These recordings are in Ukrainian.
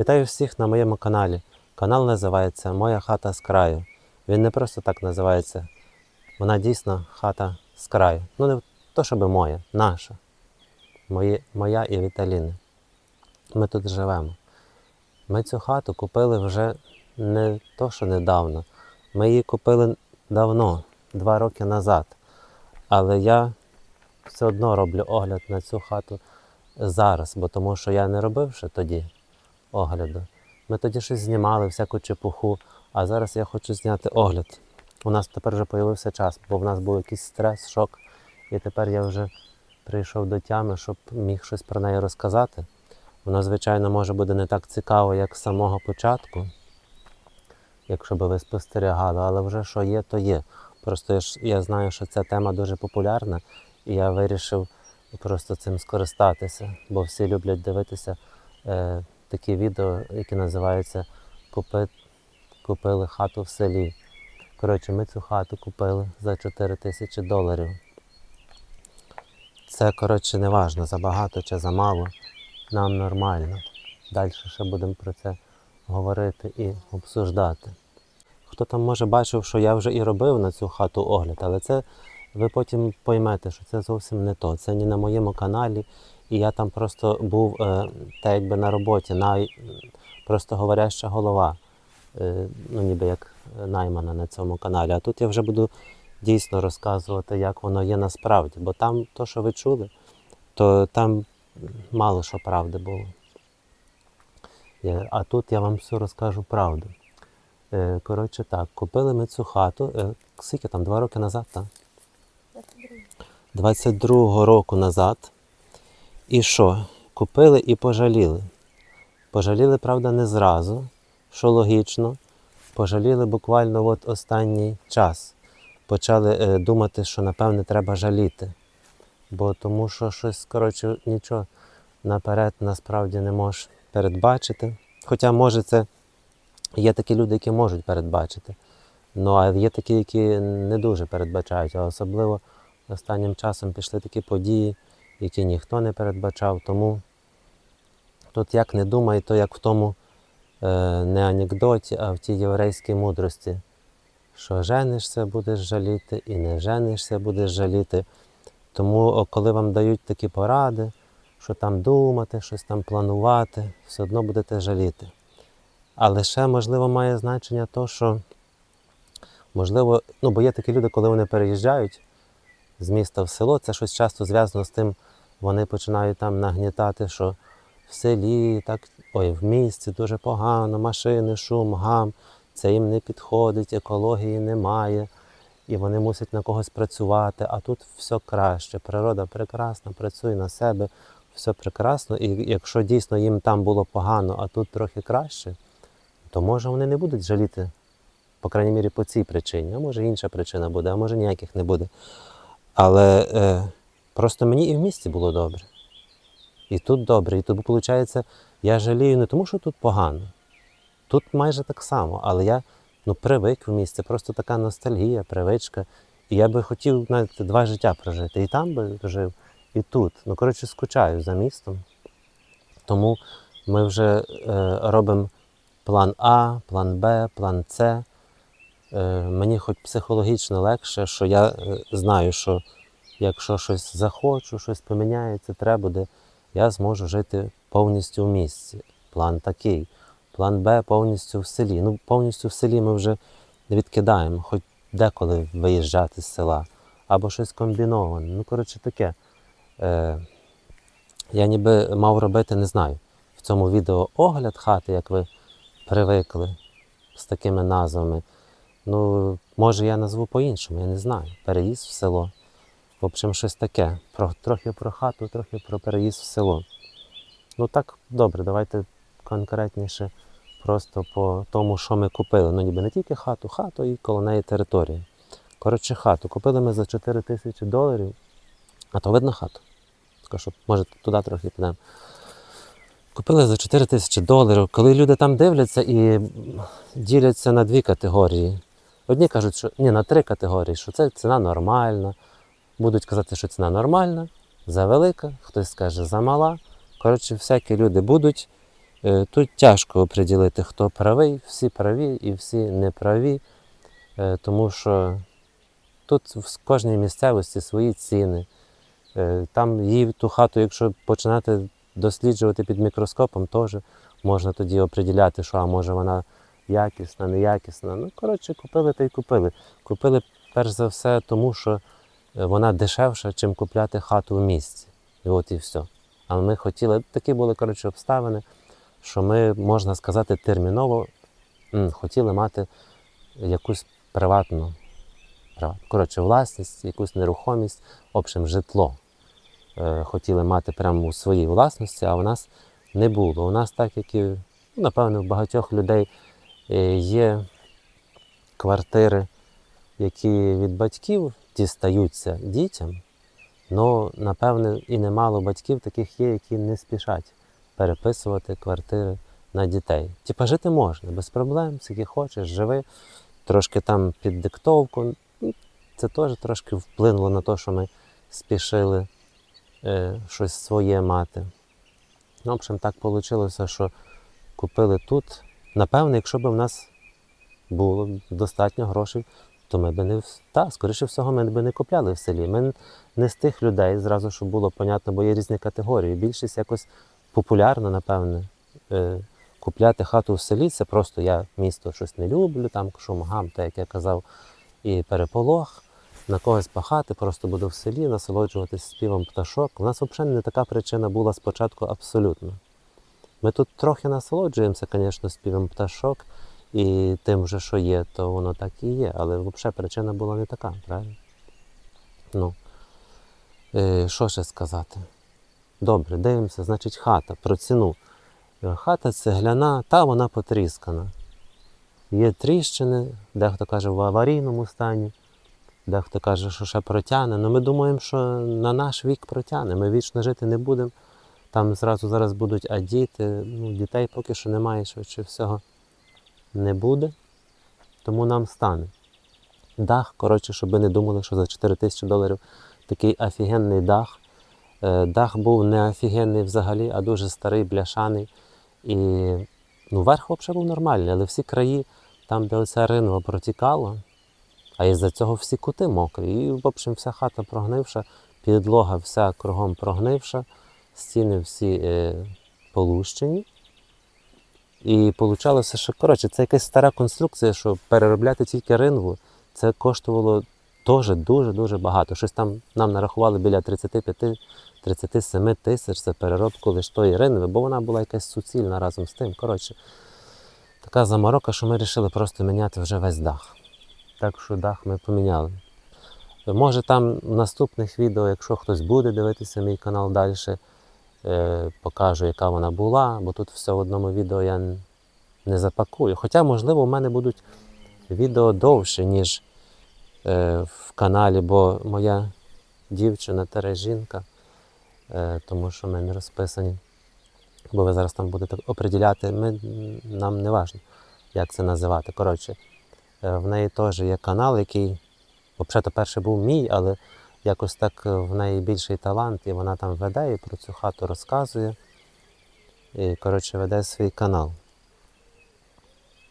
Вітаю всіх на моєму каналі. Канал називається Моя хата з краю. Він не просто так називається. Вона дійсно хата з краю. Ну, не то, щоб моя, наша. Мої, моя і Віталіни. Ми тут живемо. Ми цю хату купили вже не то, що недавно. Ми її купили давно, два роки назад. Але я все одно роблю огляд на цю хату зараз, бо тому що я не робив ще тоді огляду. Ми тоді щось знімали, всяку чепуху, а зараз я хочу зняти огляд. У нас тепер вже з'явився час, бо в нас був якийсь стрес, шок, і тепер я вже прийшов до тями, щоб міг щось про неї розказати. Воно, звичайно, може буде не так цікаво, як з самого початку, якщо би ви спостерігали, але вже що є, то є. Просто я, ж, я знаю, що ця тема дуже популярна, і я вирішив просто цим скористатися, бо всі люблять дивитися е, такі відео, які називаються Купи, Купили хату в селі. Коротше, ми цю хату купили за 4 тисячі доларів. Це, коротше, не важно, забагато чи замало. Нам нормально. Далі ще будемо про це говорити і обсуждати. Хто там може бачив, що я вже і робив на цю хату огляд, але це ви потім поймете, що це зовсім не то. Це не на моєму каналі, і я там просто був е, та якби на роботі, най, просто говоряща голова, е, ну ніби як наймана на цьому каналі. А тут я вже буду дійсно розказувати, як воно є насправді. Бо там то, що ви чули, то там мало що правди було. А тут я вам все розкажу правду. Е, Коротше так, купили ми цю хату. е, Скільки там, два роки назад, так? 22-го року назад. І що? Купили і пожаліли. Пожаліли, правда, не зразу, що логічно. Пожаліли буквально от останній час. Почали е, думати, що напевне треба жаліти. Бо тому що щось, коротше, нічого наперед насправді не можеш передбачити. Хоча, може, це є такі люди, які можуть передбачити. Ну, а є такі, які не дуже передбачають, а особливо останнім часом пішли такі події, які ніхто не передбачав. Тому тут як не думай, то як в тому е, не анекдоті, а в тій єврейській мудрості, що женишся, будеш жаліти, і не женишся, будеш жаліти. Тому, коли вам дають такі поради, що там думати, щось там планувати, все одно будете жаліти. Але ще, можливо, має значення то, що можливо, ну, бо є такі люди, коли вони переїжджають з міста в село, це щось часто зв'язано з тим, вони починають там нагнітати, що в селі, так, ой, в місті дуже погано, машини, шум, гам, це їм не підходить, екології немає, і вони мусять на когось працювати, а тут все краще. Природа прекрасна, працює на себе, все прекрасно. І якщо дійсно їм там було погано, а тут трохи краще, то може вони не будуть жаліти, по крайній мірі, по цій причині. А може інша причина буде, а може ніяких не буде. Але е, просто мені і в місті було добре. І тут добре. І тут, виходить, я жалію не тому, що тут погано. Тут майже так само, але я ну, привик в місті, просто така ностальгія, привичка. І я би хотів навіть два життя прожити. І там би жив, і тут. Ну, коротше, скучаю за містом. Тому ми вже е, робимо план А, план Б, план С. Е, мені хоч психологічно легше, що я е, знаю, що якщо щось захочу, щось поміняється, треба буде, я зможу жити повністю в місті. План такий. План Б повністю в селі. Ну, повністю в селі ми вже відкидаємо, хоч деколи виїжджати з села. Або щось комбіноване. Ну, коротше, таке. Е, я ніби мав робити, не знаю, в цьому відео огляд хати, як ви привикли з такими назвами. Ну, може, я назву по-іншому, я не знаю. Переїзд в село. В общем, щось таке. Про, трохи про хату, трохи про переїзд в село. Ну так, добре, давайте конкретніше просто по тому, що ми купили. Ну, ніби не тільки хату, хату і коло неї територія. Коротше, хату. Купили ми за 4 тисячі доларів. А то видно хату. Скажу, що, може, туди трохи підемо. Купили за 4 тисячі доларів. Коли люди там дивляться і діляться на дві категорії. Одні кажуть, що ні, на три категорії, що це ціна нормальна. Будуть казати, що ціна нормальна, завелика, хтось скаже замала. Коротше, всякі люди будуть. Е, Тут тяжко оприділити, хто правий, всі праві і всі неправі, е, тому що тут в кожній місцевості свої ціни. Е, Там її ту хату, якщо починати досліджувати під мікроскопом, теж можна тоді оприділяти, що а може вона якісна, неякісна. Ну, коротше, купили та й купили. Купили перш за все, тому що вона дешевша, чим купляти хату в місті. І от і все. Але ми хотіли, такі були коротше, обставини, що ми, можна сказати, терміново хотіли мати якусь приватну, коротше, власність, якусь нерухомість, в общем, житло. Е, Хотіли мати прямо у своїй власності, а у нас не було. У нас, так як і, ну, напевно, в багатьох людей е, є квартири, які від батьків дістаються дітям, але, напевне, і немало батьків таких є, які не спішать переписувати квартири на дітей. Типа жити можна, без проблем, скільки хочеш, живи, трошки там під диктовку. Ну, Це теж трошки вплинуло на те, що ми спішили е, щось своє мати. Ну, в общем, так вийшло, що купили тут. Напевно, якщо б в нас було достатньо грошей, то ми б не та, скоріше всього, ми б не купляли в селі. Ми не з тих людей, зразу щоб було понятно, бо є різні категорії. Більшість якось популярно, напевне. Е, купляти хату в селі це просто я місто щось не люблю, там шум так як я казав, і переполох. На когось пахати, просто буду в селі, насолоджуватись співом пташок. У нас взагалі не така причина була спочатку абсолютно. Ми тут трохи насолоджуємося, звісно, співом пташок і тим, же, що є, то воно так і є. Але взагалі причина була не така, правильно? Ну, е, що ще сказати? Добре, дивимося, значить, хата про ціну. Е, Хата цегляна, та вона потріскана. Є тріщини, дехто каже в аварійному стані, дехто каже, що ще протягне. Ну ми думаємо, що на наш вік протягне. Ми вічно жити не будемо. Там зразу зараз будуть діти. Ну, дітей поки що немає, швидше всього не буде. Тому нам стане. Дах, коротше, щоб ви не думали, що за 4 тисячі доларів такий офігенний дах. Е, Дах був не офігенний взагалі, а дуже старий, бляшаний. І ну, верх взагалі був нормальний, але всі краї, там, де оця ринва протікало, а із-за цього всі кути мокрі. І, в общем, вся хата прогнивша, підлога вся кругом прогнивша, стіни всі е, полущені. І вийшло, що коротше, це якась стара конструкція, що переробляти тільки ринву, це коштувало теж дуже-дуже багато. Щось там нам нарахували біля 35-37 тисяч за переробку лише тої ринви, бо вона була якась суцільна разом з тим. Коротше, така заморока, що ми вирішили просто міняти вже весь дах. Так що дах ми поміняли. Може там в наступних відео, якщо хтось буде дивитися мій канал далі, покажу, яка вона була, бо тут все в одному відео я не запакую. Хоча, можливо, у мене будуть відео довше, ніж е, в каналі, бо моя дівчина тере жінка, е, тому що ми не розписані. Бо ви зараз там будете оприділяти, ми, нам не важливо, як це називати. Коротше, е, в неї теж є канал, який, взагалі, перший був мій, але якось так е, в неї більший талант, і вона там веде і про цю хату розказує. І, коротше, веде свій канал.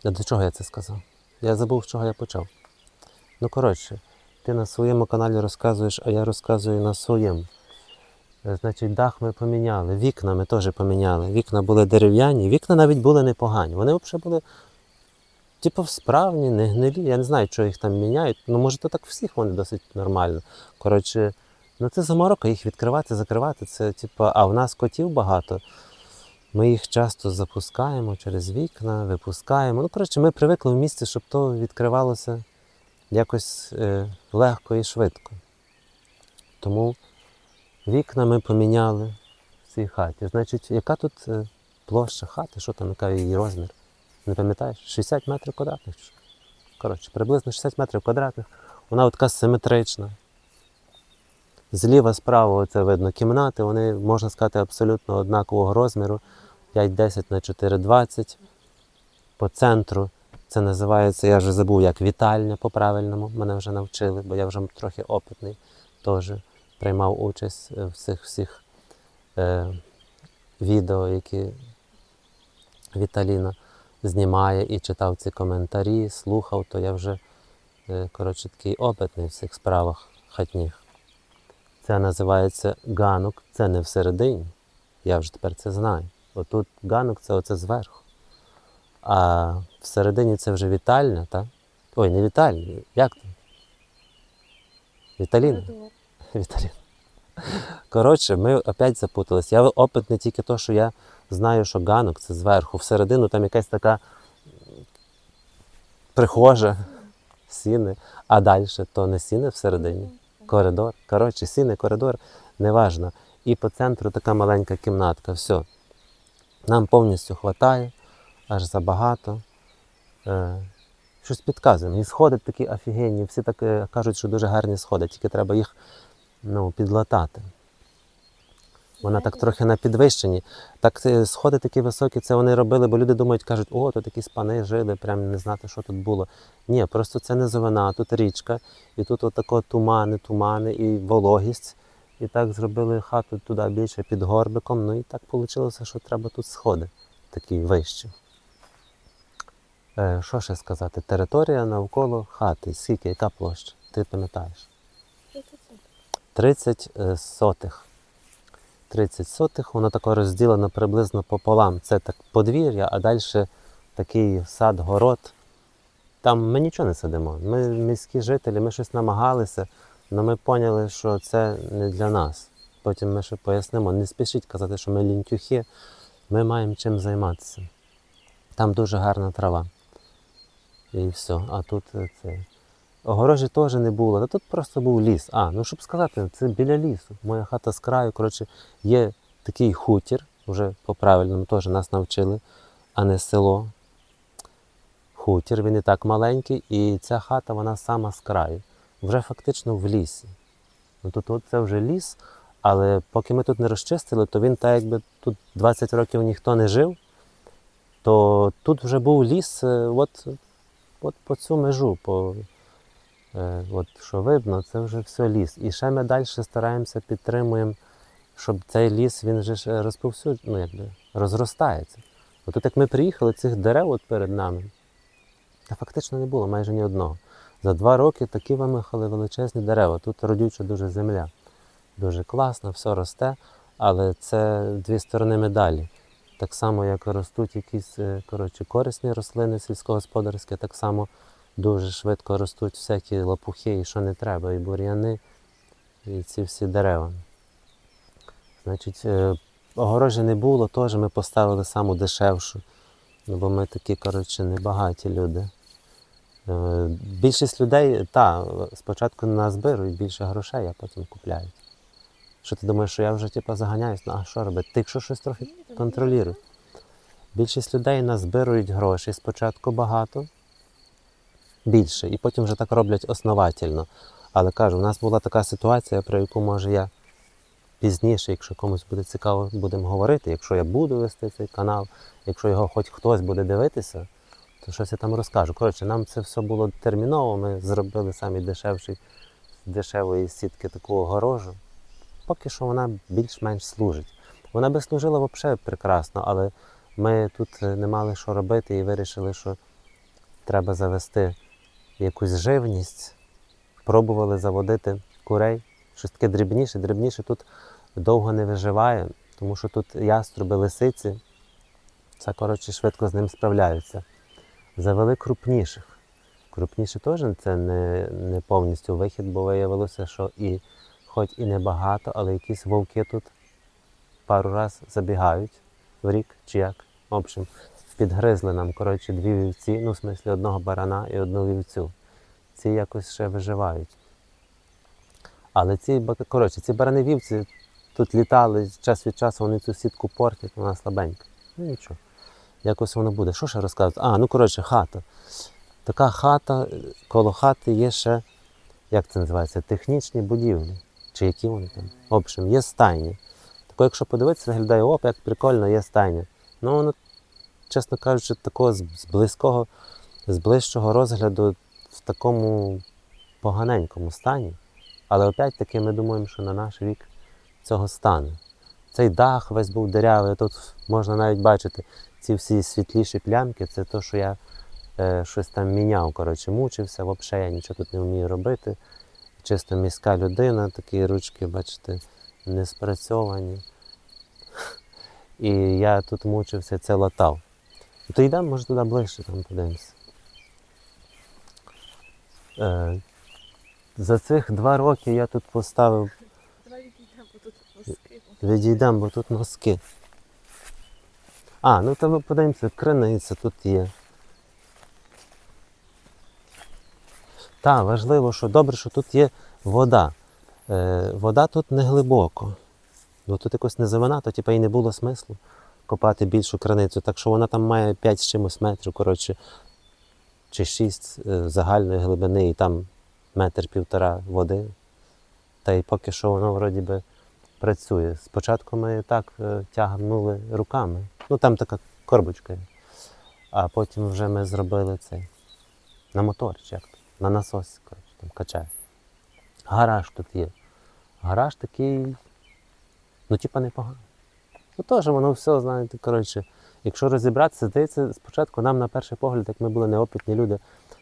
До чого я це сказав? Я забув, з чого я почав. Ну, коротше, ти на своєму каналі розказуєш, а я розказую на своєму. Е, Значить, дах ми поміняли, вікна ми теж поміняли. Вікна були дерев'яні, вікна навіть були непогані. Вони взагалі були, типу, справні, не гнилі. Я не знаю, що їх там міняють. Ну, може, то так всіх вони досить нормально. Коротше, ну це заморока, їх відкривати, закривати. Це, типу, а в нас котів багато. Ми їх часто запускаємо через вікна, випускаємо. Ну, коротше, ми привикли в місті, щоб то відкривалося якось е, легко і швидко. Тому вікна ми поміняли в цій хаті. Значить, яка тут е, площа хати, що там, яка її розмір? Не пам'ятаєш? 60 метрів квадратних. Коротше, приблизно 60 метрів квадратних. Вона така симетрична. Зліва, справа, оце видно кімнати, вони, можна сказати, абсолютно однакового розміру. 5-10 на 4,20. По центру це називається, я вже забув, як вітальня по-правильному. Мене вже навчили, бо я вже трохи опитний, теж приймав участь е, в цих всіх е, відео, які Віталіна знімає і читав ці коментарі, слухав, то я вже е, коротше, такий опитний в цих справах хатніх. Це називається ганок, це не всередині. Я вже тепер це знаю. Отут ганок це оце зверху. А всередині це вже вітальня, так? Ой, не вітальня. Як там? Віталіна? Віталіна. Коротше, ми опять запутались. Я опит не тільки то, що я знаю, що ганок це зверху. Всередину там якась така прихожа, сіни, а далі то не сіни всередині. Коридор. Коротше, сіни, коридор, неважно. І по центру така маленька кімнатка. Все. Нам повністю вистачає, аж забагато. Е, щось підказуємо. І сходи такі офігенні. Всі так е, кажуть, що дуже гарні сходи, тільки треба їх ну, підлатати. Вона так трохи на підвищенні. Так е, сходи такі високі, це вони робили, бо люди думають, кажуть, о, тут якісь пани жили, прям не знати, що тут було. Ні, просто це низовина, тут річка, і тут отако тумани, тумани і вологість. І так зробили хату туди більше під горбиком. Ну і так вийшло, що треба тут сходи такі вищі. Е, що ще сказати? Територія навколо хати. Скільки, яка площа? Ти пам'ятаєш? 30 е, сотих. 30 сотих, воно тако розділено приблизно пополам. Це так подвір'я, а далі такий сад, город. Там ми нічого не садимо. Ми міські жителі, ми щось намагалися, але ми поняли, що це не для нас. Потім ми ще пояснимо, не спішіть казати, що ми лінтюхи, ми маємо чим займатися. Там дуже гарна трава. І все. А тут це. Огорожі теж не було, та тут просто був ліс. А, ну щоб сказати, це біля лісу. Моя хата з краю. Коротше, є такий хутір, вже по-правильному теж нас навчили, а не село. Хутір, він і так маленький, і ця хата вона сама з краю. Вже фактично в лісі. Ну тут от це вже ліс, але поки ми тут не розчистили, то він так якби тут 20 років ніхто не жив, то тут вже був ліс, е, от, от по цю межу. по От що видно, це вже все ліс. І ще ми далі стараємося підтримуємо, щоб цей ліс він же розповсюд... ну, якби, розростається. От тут як ми приїхали, цих дерев от перед нами, та фактично не було майже ні одного. За два роки такі вимахали величезні дерева. Тут родюча дуже земля. Дуже класно, все росте, але це дві сторони медалі. Так само, як ростуть якісь е, коротше, корисні рослини сільськогосподарські, так само дуже швидко ростуть всякі лопухи і що не треба, і бур'яни, і ці всі дерева. Значить, е, огорожі не було, теж ми поставили саму дешевшу, ну, бо ми такі, коротше, небагаті люди. Е, Більшість людей, та, спочатку назбирують більше грошей, а потім купляють. Що ти думаєш, що я вже типу, заганяюсь? Ну а що робити? Ти якщо щось трохи контролюй. Більшість людей назбирують гроші спочатку багато, більше, і потім вже так роблять основательно. Але кажу, у нас була така ситуація, про яку може я пізніше, якщо комусь буде цікаво, будемо говорити. Якщо я буду вести цей канал, якщо його хоч хтось буде дивитися, то щось я там розкажу. Коротше, нам це все було терміново. Ми зробили самі дешевший, дешевої сітки таку огорожу. Поки що вона більш-менш служить. Вона би служила взагалі прекрасно, але ми тут е, не мали що робити і вирішили, що треба завести якусь живність. Пробували заводити курей. Щось таке дрібніше, дрібніше тут довго не виживає, тому що тут яструби, лисиці, це коротше швидко з ним справляються. Завели крупніших. Крупніші теж це не, не повністю вихід, бо виявилося, що і хоч і небагато, але якісь вовки тут пару раз забігають в рік чи як. В общем, підгризли нам коротше, дві вівці, ну, в смислі одного барана і одну вівцю. Ці якось ще виживають. Але ці, коротше, ці барани вівці тут літали час від часу, вони цю сітку портять, вона слабенька. Ну нічого. Якось воно буде. Що ще розказувати? А, ну коротше, хата. Така хата, коло хати є ще, як це називається, технічні будівлі. Чи які вони там? В общем, є стайня. Тако, якщо подивитися, виглядає, оп, як прикольно, є стайня. Ну, воно, чесно кажучи, такого з близького, з ближчого розгляду в такому поганенькому стані. Але опять таки ми думаємо, що на наш вік цього стане. цей дах весь був дирявий. Тут можна навіть бачити ці всі світліші плямки. Це то, що я е, щось там міняв. Коротше, мучився, взагалі я нічого тут не вмію робити. Чисто міська людина, такі ручки, бачите, не спрацьовані. І я тут мучився, це латав. То йдемо, може, туди ближче, там подивимося. Е, за цих два роки я тут поставив, Давай відійдемо, бо тут носки. відійдемо, бо тут носки. А, ну то ми подивимося, криниця тут є. Так, важливо, що добре, що тут є вода. Е, вода тут не глибоко. Бо тут якось низовина, то типу, і не було смислу копати більшу краницю. Так що вона там має 5 з чимось метрів, коротше, чи 6 е, загальної глибини, і там метр півтора води. Та й поки що воно вроді би працює. Спочатку ми так е, тягнули руками. Ну там така корбочка. А потім вже ми зробили цей на мотор, як на насосі, коротше, там качає. Гараж тут є. Гараж такий, ну, типа, непоганий. Ну, теж воно все, знаєте, коротше, якщо розібратися, здається, спочатку нам на перший погляд, як ми були неопитні люди,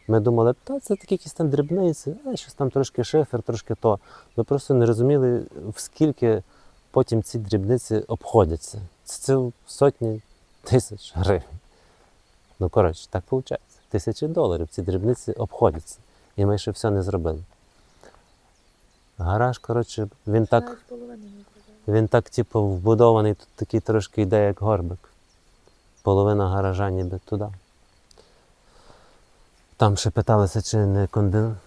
ми думали, та це такі якісь там дрібниці, а щось там трошки шифер, трошки то. Ми просто не розуміли, в скільки потім ці дрібниці обходяться. Це, це сотні тисяч гривень. Ну, коротше, так виходить. Тисячі доларів ці дрібниці обходяться. І ми ще все не зробили. Гараж, коротше, він так. Половину. Він так, типу, вбудований, тут такий трошки йде, як горбик. Половина гаража ніби туди. Там ще питалися, чи не конден...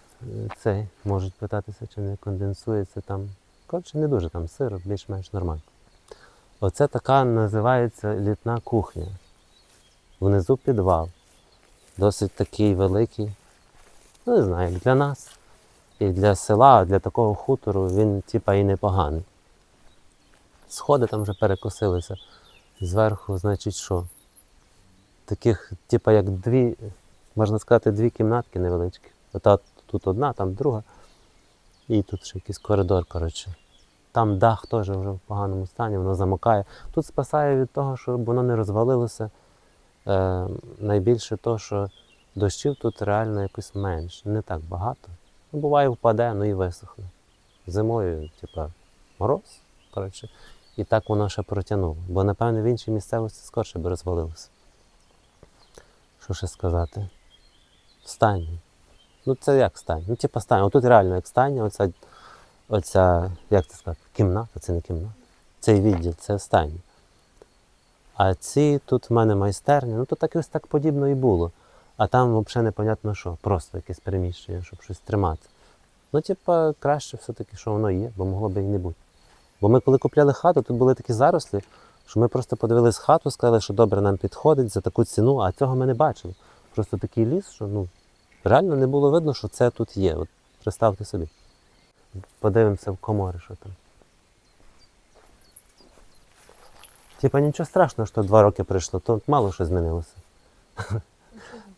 цей, можуть питатися, чи не конденсується там. Коротше, не дуже там сироп, більш-менш нормально. Оце така називається літна кухня. Внизу підвал. Досить такий великий. Ну, не знаю, як для нас. І для села, для такого хутору він типа і непоганий. Сходи там вже перекосилися. Зверху, значить, що? Таких, типа, як дві, можна сказати, дві кімнатки невеличкі. Ота тут одна, там друга. І тут ще якийсь коридор, коротше. Там дах теж вже в поганому стані, воно замокає. Тут спасає від того, щоб воно не розвалилося. Е, найбільше то, що дощів тут реально якось менше. Не так багато. Ну, буває, впаде, ну і висохне. Зимою, типа, мороз, коротше. І так воно ще протягнуло. Бо, напевно, в іншій місцевості скорше би розвалилося. Що ще сказати? Стайня. Ну, це як стайня? Ну, типа стайня. Отут реально як стайня, оця, оця, як це сказати, кімната, це не кімната. Цей відділ, це стайня. А ці тут в мене майстерня, ну то так ось так подібно і було. А там взагалі непонятно що, просто якесь переміщення, щоб щось тримати. Ну, типа, краще все-таки, що воно є, бо могло би і не бути. Бо ми, коли купляли хату, тут були такі зарослі, що ми просто подивились хату, сказали, що добре нам підходить за таку ціну, а цього ми не бачили. Просто такий ліс, що ну, реально не було видно, що це тут є. От представте собі. Подивимося в комори, що там. Типа нічого страшного, що два роки пройшло, то мало що змінилося.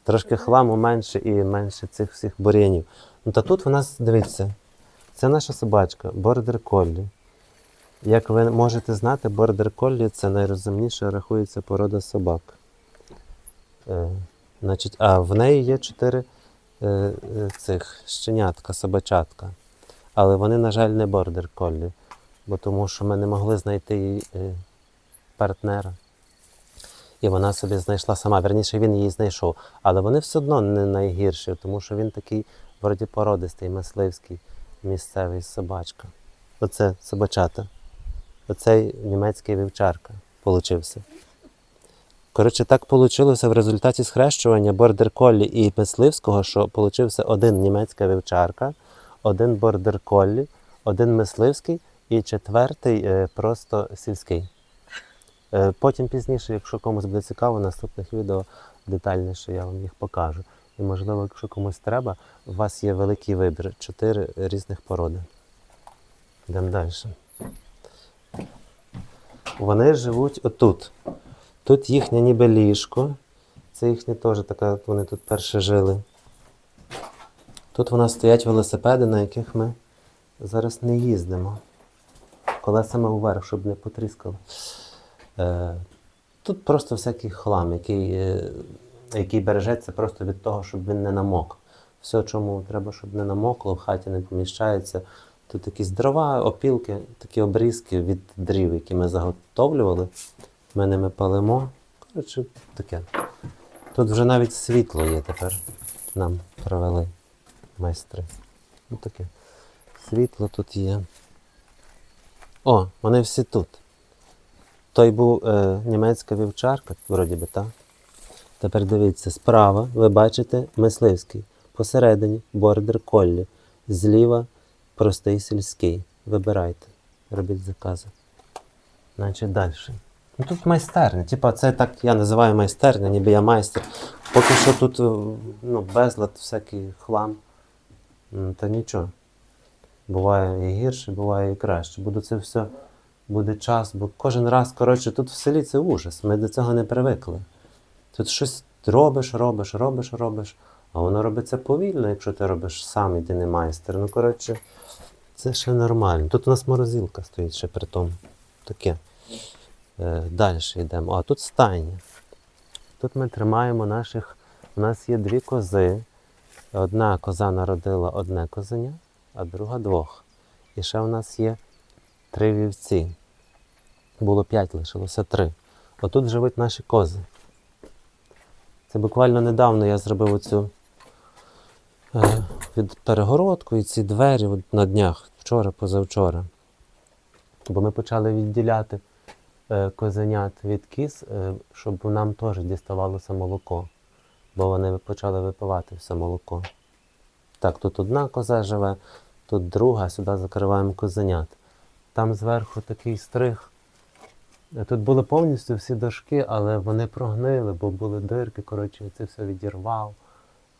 Трошки хламу менше і менше цих всіх бур'янів. Ну та тут в нас, дивіться, це наша собачка, бордер коллі. Як ви можете знати, бордер коллі це найрозумніша рахується порода собак. Е, значить, а в неї є чотири е, е, цих щенятка, собачатка. Але вони, на жаль, не бордер коллі, бо тому що ми не могли знайти їй е, партнера. І вона собі знайшла сама, верніше він її знайшов. Але вони все одно не найгірші, тому що він такий вроді породистий, мисливський, місцевий собачка. Оце собачата. Оцей німецький вівчарка получився. Коротше, так вийшло в результаті схрещування бордер коллі і мисливського, що получився один німецька вівчарка, один бордер коллі, один мисливський і четвертий е, просто сільський. Е, Потім пізніше, якщо комусь буде цікаво, в наступних відео детальніше я вам їх покажу. І можливо, якщо комусь треба, у вас є великий вибір. Чотири різних породи. Йдемо далі. Вони живуть отут. Тут їхнє ніби ліжко. Це їхнє теж така, вони тут перше жили. Тут у нас стоять велосипеди, на яких ми зараз не їздимо. колесами вверх, щоб не потріскало. Е, тут просто всякий хлам, який, е, який бережеться просто від того, щоб він не намок. Все, чому треба, щоб не намокло, в хаті не поміщається. Тут якісь дрова, опілки, такі обрізки від дрів, які ми заготовлювали. Ми ними палимо. Коротше, таке. Тут вже навіть світло є тепер. Нам провели майстри. Ну таке. Світло тут є. О, вони всі тут. Той був е, німецька вівчарка, вроді би, так? Тепер дивіться, справа ви бачите мисливський. Посередині бордер коллі. Зліва простий сільський. Вибирайте. Робіть закази. Значить далі. Ну тут майстерня. Типа, це так я називаю майстерня, ніби я майстер. Поки що тут е, ну, безлад, всякий хлам. М, Та нічого. Буває і гірше, буває і краще. Буде це все, буде час, бо кожен раз, коротше, тут в селі це ужас. Ми до цього не привикли. Тут щось робиш, робиш, робиш, робиш, а воно робиться повільно, якщо ти робиш сам і ти не майстер. Ну, коротше, це ще нормально. Тут у нас морозилка стоїть ще при тому. Таке. Е, далі йдемо. А тут стайня. Тут ми тримаємо наших. У нас є дві кози. Одна коза народила одне козеня, а друга двох. І ще у нас є три вівці. Було п'ять, лишилося три. Отут живуть наші кози. Це буквально недавно я зробив оцю е, перегородку і ці двері на днях, вчора, позавчора. Бо ми почали відділяти е, козенят від кіз, е, щоб нам теж діставалося молоко. Бо вони почали випивати все молоко. Так, тут одна коза живе, тут друга, сюди закриваємо козенят. Там зверху такий стриг. Тут були повністю всі дошки, але вони прогнили, бо були дирки, коротше, це все відірвав.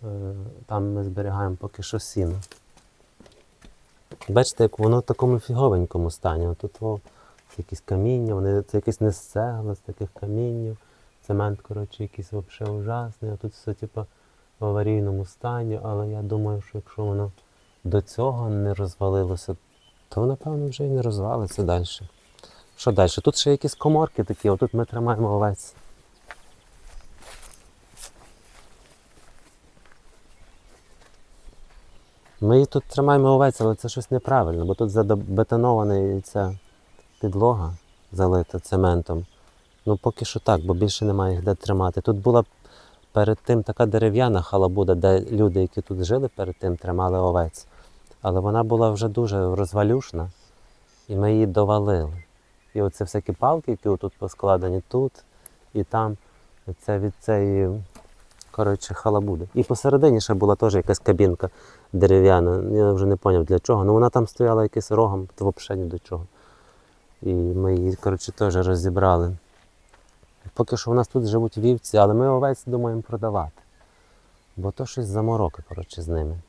Е, Там ми зберігаємо поки що сіно. Бачите, як воно в такому фіговенькому стані. Тут во, якісь каміння, вони, це якесь не з з таких каміннів. Цемент, коротше, якийсь взагалі ужасний, а тут все типу, в аварійному стані, але я думаю, що якщо воно до цього не розвалилося, то напевно вже і не розвалиться далі. Що далі? Тут ще якісь коморки такі, отут ми тримаємо овець. Ми тут тримаємо овець, але це щось неправильно, бо тут забетонована ця підлога залита цементом. Ну поки що так, бо більше немає їх де тримати. Тут була перед тим така дерев'яна халабуда, де люди, які тут жили перед тим, тримали овець. Але вона була вже дуже розвалюшна, і ми її довалили. І оце всякі палки, які тут поскладені тут і там, це від цієї коротше, халабуди. І посередині ще була теж якась кабінка дерев'яна. Я вже не зрозумів для чого. Ну вона там стояла якийсь рогом, то взагалі ні до чого. І ми її, коротше, теж розібрали. Поки що у нас тут живуть вівці, але ми овець думаємо продавати. Бо то щось замороки, коротше, з ними.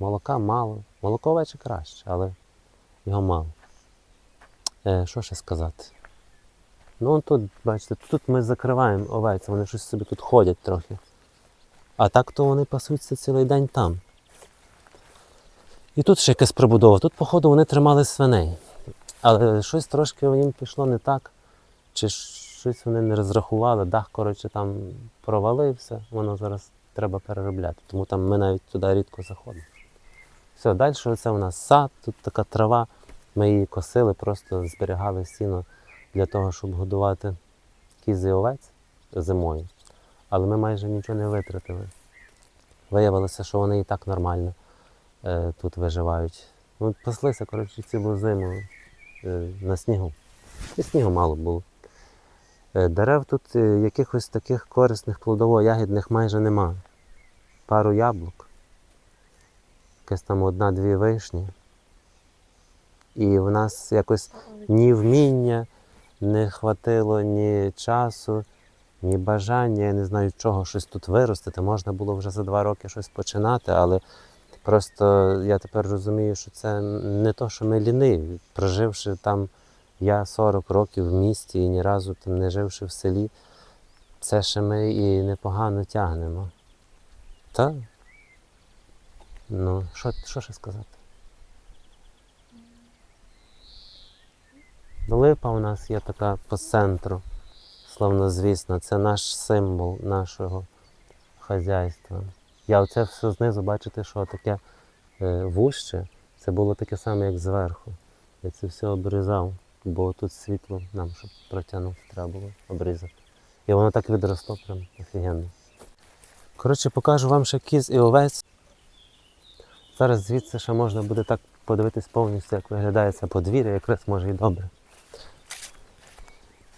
Молока мало. Молоко овече краще, але його мало. Е, що ще сказати? Ну, тут, бачите, тут ми закриваємо овець, вони щось собі тут ходять трохи. А так то вони пасуться цілий день там. І тут ще якась прибудова. Тут, походу, вони тримали свиней. Але щось трошки їм пішло не так. Чи щось вони не розрахували, дах, коротше, там провалився, воно зараз треба переробляти. Тому там ми навіть туди рідко заходимо. Все, далі це у нас сад, тут така трава. Ми її косили, просто зберігали сіно для того, щоб годувати кіз і овець зимою. Але ми майже нічого не витратили. Виявилося, що вони і так нормально тут виживають. Ну, паслися, коротше, цілу зиму е, на снігу. І снігу мало було. Е, Дерев тут е, якихось таких корисних плодово-ягідних майже нема. Пару яблук, якась там одна-дві вишні. І в нас якось ні вміння, не хватило ні часу, ні бажання, я не знаю чого щось тут виростити. Можна було вже за два роки щось починати, але просто я тепер розумію, що це не то, що ми ліниві. Проживши там я 40 років в місті і ні разу там не живши в селі, це ще ми і непогано тягнемо. Та? Ну, що, що ще сказати? Липа у нас є така по центру, славнозвісна. Це наш символ нашого хазяйства. Я оце все знизу, бачите, що таке е, вуще, це було таке саме, як зверху. Я це все обрізав, бо тут світло нам, щоб протягнути, треба було обрізати. І воно так відросло, прям офігенно. Коротше, покажу вам ще кіз і овець. Зараз звідси ще можна буде так подивитись повністю, як виглядає це подвір'я, якраз може і добре.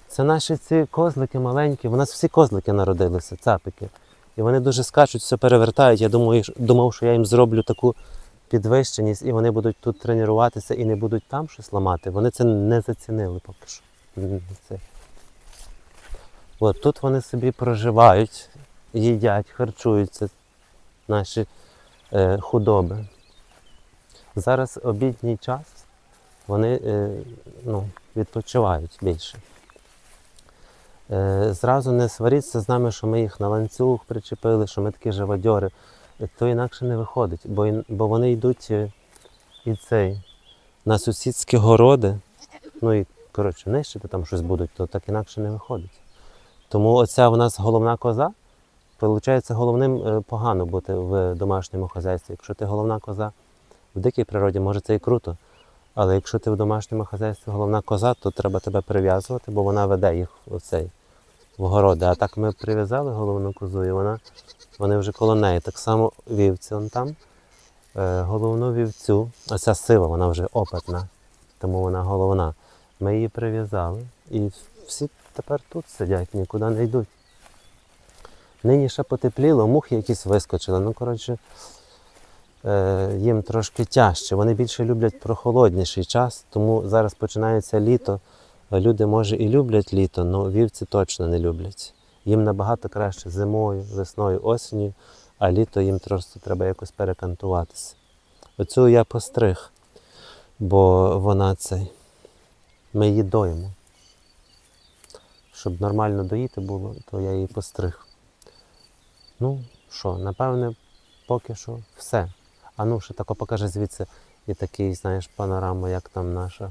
Це наші ці козлики маленькі. У нас всі козлики народилися, цапики. І вони дуже скачуть, все перевертають. Я думаю, думав, що я їм зроблю таку підвищеність, і вони будуть тут тренуватися і не будуть там щось ламати. Вони це не зацінили поки що. Це. От тут вони собі проживають, їдять, харчуються, наші е, худоби. Зараз обідній час вони е, ну, відпочивають більше. Е, зразу не сваріться з нами, що ми їх на ланцюг причепили, що ми такі живодьори. Е, То інакше не виходить, бо, бо вони йдуть е, і цей, на сусідські городи, ну і коротше, нищити там щось будуть, то так інакше не виходить. Тому оця у нас головна коза, виходить, головним погано бути в домашньому хазяйстві. Якщо ти головна коза в дикій природі, може це і круто. Але якщо ти в домашньому хазяйстві головна коза, то треба тебе прив'язувати, бо вона веде їх в цей в городи. А так ми прив'язали головну козу, і вона, вони вже коло неї. Так само вівці он там. Е, головну вівцю, оця сива, вона вже опитна, тому вона головна. Ми її прив'язали і всі тепер тут сидять, нікуди не йдуть. Нині ще потепліло, мухи якісь вискочили. Ну, коротше, їм трошки тяжче. Вони більше люблять прохолодніший час, тому зараз починається літо. Люди, може, і люблять літо, але вівці точно не люблять. Їм набагато краще зимою, весною, осінню, а літо їм просто треба якось перекантуватися. Оцю я постриг, бо вона цей. Ми її доїмо. Щоб нормально доїти було, то я її постриг. Ну, що, напевне, поки що все. А ну, ще тако покаже звідси і такий, знаєш, панорама, як там наша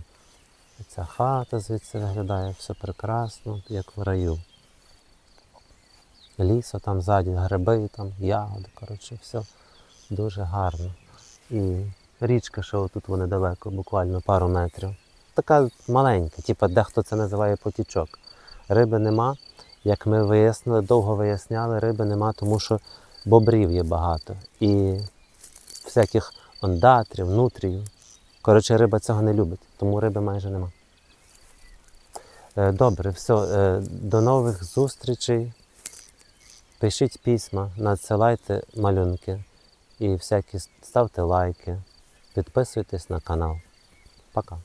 ця хата звідси виглядає, все прекрасно, як в раю. Лісо там ззаді, гриби, там, ягоди, коротше, все дуже гарно. І річка, що тут вони далеко, буквально пару метрів. Така маленька, типу дехто це називає потічок. Риби нема. Як ми вияснили, довго виясняли, риби нема, тому що бобрів є багато. І всяких ондатрів, нутрію. Коротше, риба цього не любить, тому риби майже нема. Е, Добре, все. е, До нових зустрічей. Пишіть письма, надсилайте малюнки і всякі ставте лайки, підписуйтесь на канал. Пока.